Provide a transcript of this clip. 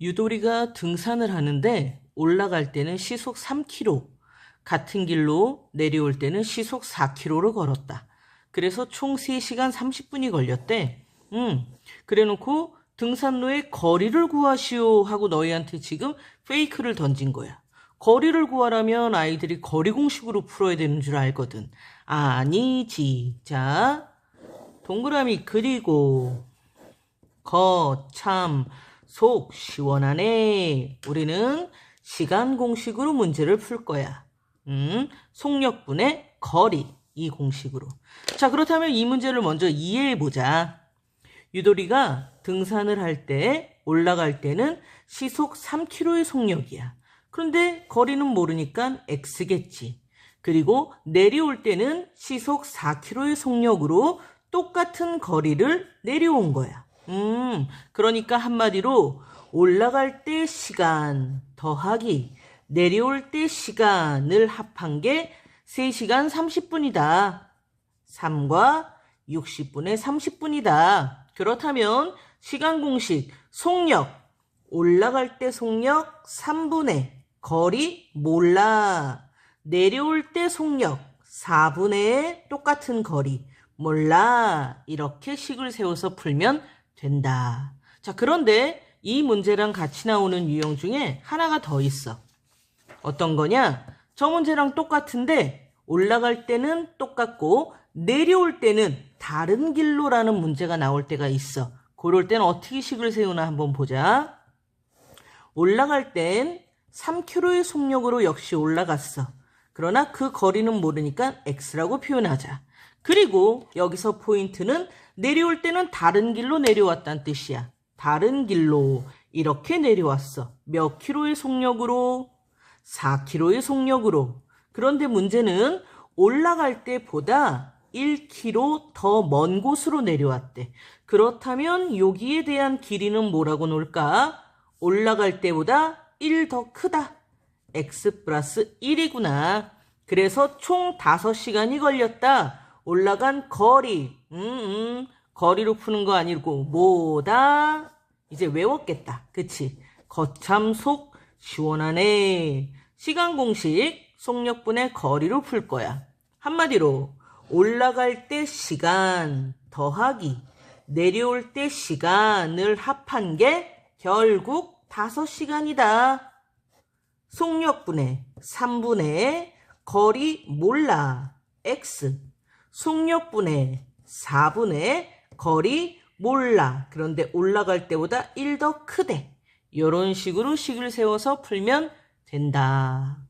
유도리가 등산을 하는데 올라갈 때는 시속 3km, 같은 길로 내려올 때는 시속 4km를 걸었다. 그래서 총 3시간 30분이 걸렸대. 음, 그래 놓고 등산로의 거리를 구하시오 하고 너희한테 지금 페이크를 던진 거야. 거리를 구하려면 아이들이 거리 공식으로 풀어야 되는 줄 알거든. 아니지. 자, 동그라미 그리고 거, 참, 속, 시원하네. 우리는 시간 공식으로 문제를 풀 거야. 음, 속력분의 거리, 이 공식으로. 자, 그렇다면 이 문제를 먼저 이해해 보자. 유도리가 등산을 할 때, 올라갈 때는 시속 3km의 속력이야. 그런데 거리는 모르니까 x겠지. 그리고 내려올 때는 시속 4km의 속력으로 똑같은 거리를 내려온 거야. 음, 그러니까 한마디로 올라갈 때 시간 더하기 내려올 때 시간을 합한 게 3시간 30분이다. 3과 60분의 30분이다. 그렇다면 시간 공식 속력 올라갈 때 속력 3분의 거리 몰라. 내려올 때 속력 4분의 똑같은 거리 몰라. 이렇게 식을 세워서 풀면 된다. 자, 그런데 이 문제랑 같이 나오는 유형 중에 하나가 더 있어. 어떤 거냐? 저 문제랑 똑같은데 올라갈 때는 똑같고 내려올 때는 다른 길로라는 문제가 나올 때가 있어. 그럴 땐 어떻게 식을 세우나 한번 보자. 올라갈 땐 3km의 속력으로 역시 올라갔어. 그러나 그 거리는 모르니까 x라고 표현하자. 그리고 여기서 포인트는 내려올 때는 다른 길로 내려왔다는 뜻이야. 다른 길로 이렇게 내려왔어. 몇 킬로의 속력으로? 4킬로의 속력으로. 그런데 문제는 올라갈 때보다 1km 더 먼 곳으로 내려왔대. 그렇다면 여기에 대한 길이는 뭐라고 놓을까? 올라갈 때보다 1 더 크다. X 플러스 1이구나. 그래서 총 5시간이 걸렸다. 올라간 거리. 음, 음. 거리로 푸는 거 아니고 뭐다? 이제 외웠겠다. 그치? 거참 속 시원하네. 시간 공식 속력분의 거리로 풀 거야. 한마디로 올라갈 때 시간 더하기 내려올 때 시간을 합한 게 결국 5시간이다. 속력분의 3분의 거리 몰라 x 속력분의 4분의 거리 몰라. 그런데 올라갈 때보다 1 더 크대. 이런 식으로 식을 세워서 풀면 된다.